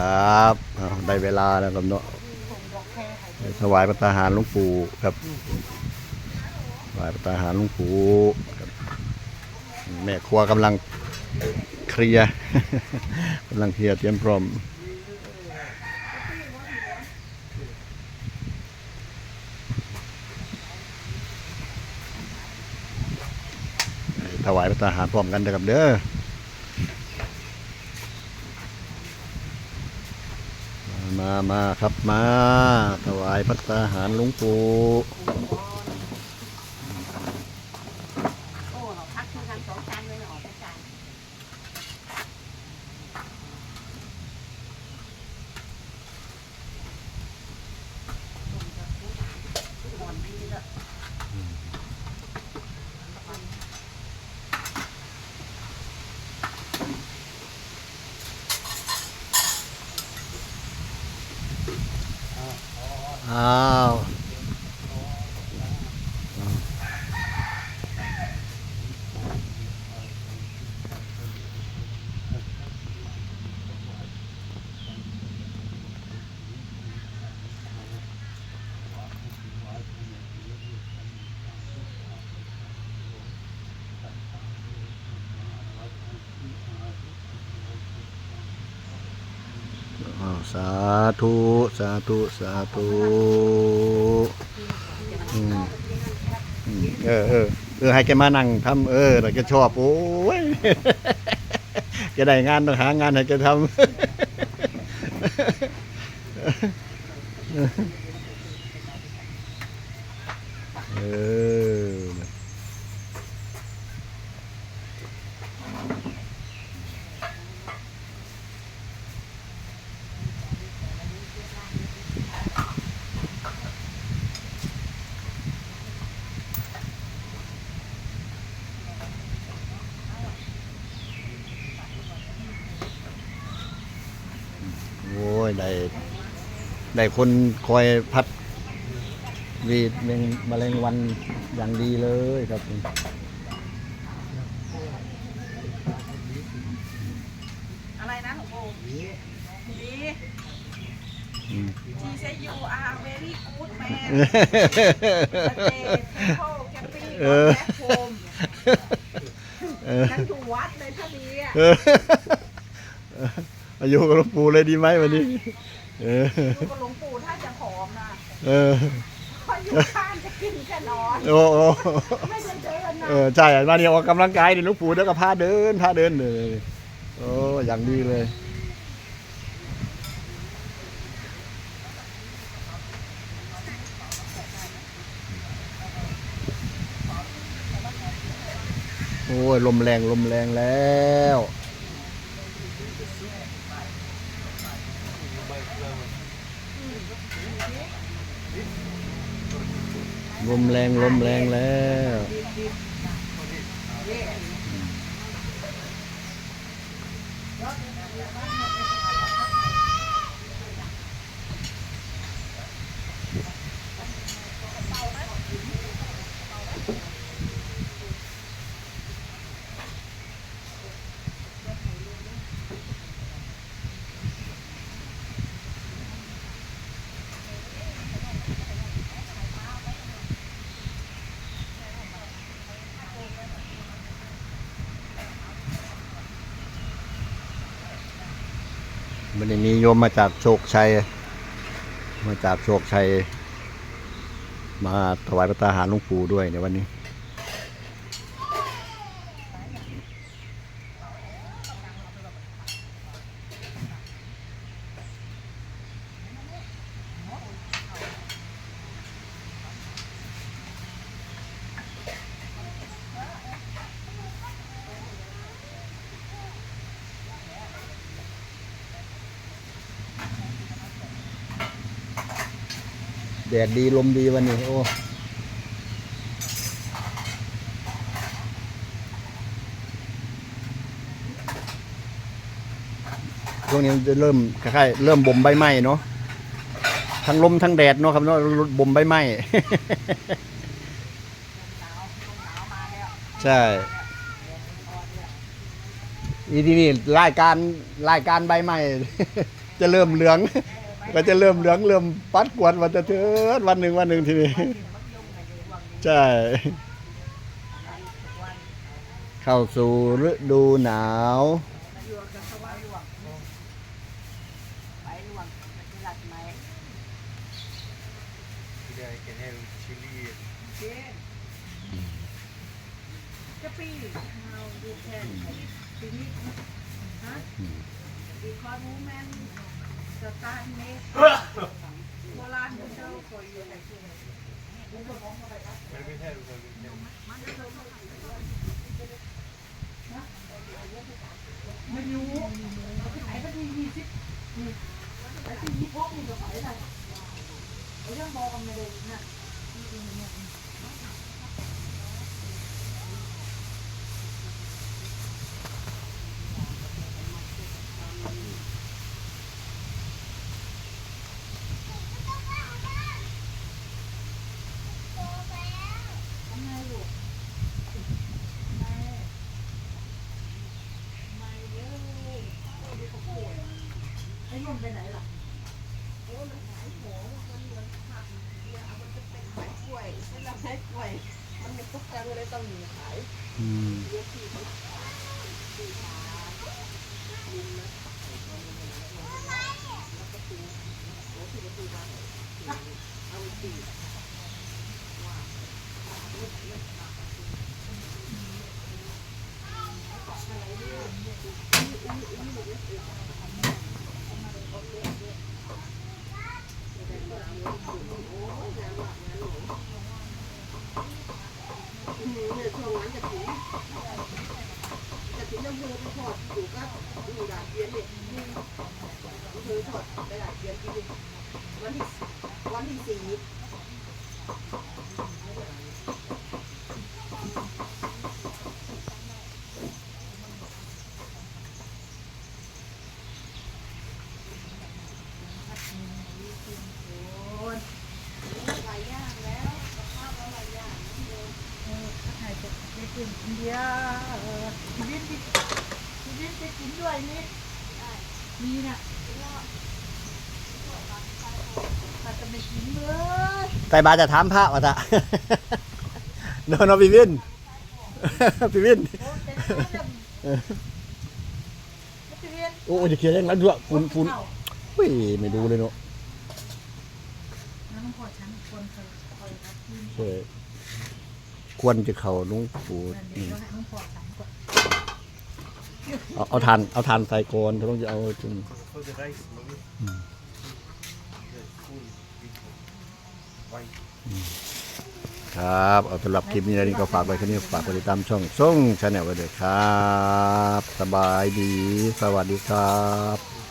ครับได้เวลาแล้วครับเนาะถวายพระตาหารหลวงปู่ครับถวายพระตาหารหลวงปู่แม่ครัวกำลังเคลียร์กำลังเคลียร์เตรียมพร้อมถวายพระตาหารพร้อมกันเด้อครับเด้อ มามาครับมา ถวายพัตตาหารหลวงปู่ โอ้เราพักเท่ากันสองจานเลยนะออกจากจานอ่อนดีเลย อ้ สาธุ สาธุ สาธุอืมอืมเออเออเออ ให้แกมานั่งทำเออแต่แกชอบ โอ้ยแกได้งานต้องหางานให้แกทำ เออ โอ้ย ได้ ได้คนคอยพัดวีดแมงแมลงวันอย่างดีเลยครับอะไรนะหลวงปู่ดีอืม She say you are very good man but they people camping เออ back home เออนั่นอยู่วัดเลยถ้าดีอะเอออายุกับหลวงปู่เลยดีไหมวันนี้ เอออยู่กับหลวงปู่ถ้าจะผอมนะเออเพราะอยู่ข้างจะกินแค่นอน โอ้โอ้ไม่ได้เดินนะเออใช่มาเนี่ยออกกำลังกายเดี๋ยวหลวงปู่เดี๋ยวก็พาเดินพาเดินเลยโอ้อย่างดีเลยโอ้ยลมแรงลมแรงแล้ว ลมแรงลมแรงแล้ว วันนี้โยมมาจากโชคชัย มาจากโชคชัย มาถวายพระตาหารหลวงปู่ด้วยในวันนี้ แดดดีลมดีวันนี้โอ้ช่วงนี้จะเริ่มคล้ายๆเริ่มบ่มใบไม้เนาะทั้งลมทั้งแดดเนาะครับเนาะบ่มใบไม้ใช่อีที่นี่รายการรายการใบไม้จะเริ่มเหลือง ก็จะเริ่มเหลืองเริ่มปัดกวนวันจะเถิดวันหนึ่งวันหนึ่งทีนี้ใช่เข้าสู่ฤดูหนาวอยู่กับ สวายหลวงไปหลวงไปหลัดไหม Today I can have chili. เจนจะปีเฮาดูแทนปีนี้ฮะอีคอนมูแมนสตาร์เมสโบราณเจ้าคอยอยู่ไหน But we have, but we have. ไม่รู้ขายก็ดียี่สิบไอ้ที่ยี่พกนี่ก็ขายได้ไอ้เรื่องบอกกันไม่ได้นะ ไอ้นุ่มไปไหนล่ะโอ้มันขายของมันเหมือนผักเนี่ยเอามันจะเป็นขายกล้วยเวลาขายกล้วย มันไม่ตกกันเลยต้องมีขายอืม เยอะที่มันเนี่ยช่วงนั้นจะถึงจะถึงน้ำมือไปทอดอยู่ก็อยู่ด่านเบียนเนี่ย คือถอดไปด่านเบียนที่สุดวันที่วันที่สี่ เดียวชีวิตที่ชีวิตจะกินด้วยนี่ มีน่ะถ้าจะไม่กินเลยไตบาจะถามพระวะตะโดนเอาพี่วิน พี่วินโอ้แต่ที่เรื่องจะเรียนโอ้ยจะเขียนยังนั้นด้วยฝุ่นฝุ่นอุ้ยไม่ดูเลยเนาะน้ำพอฉันคนเคยคอยรับที่ใช่ควรจะเข่าลุงปู่นั่นอืเดี๋ยวมให้น้องพอฉันก่อน เอาเอาทานเอาทานใส่กอนเขาต้องจะเอาจนครับเอาสำหรับคลิปนี้นะนี่ก็ฝากไว้แค่นี้ฝากกดติดตามช่องส่งชาแนลไว้ด้วยครับ สบายดี สวัสดีครับ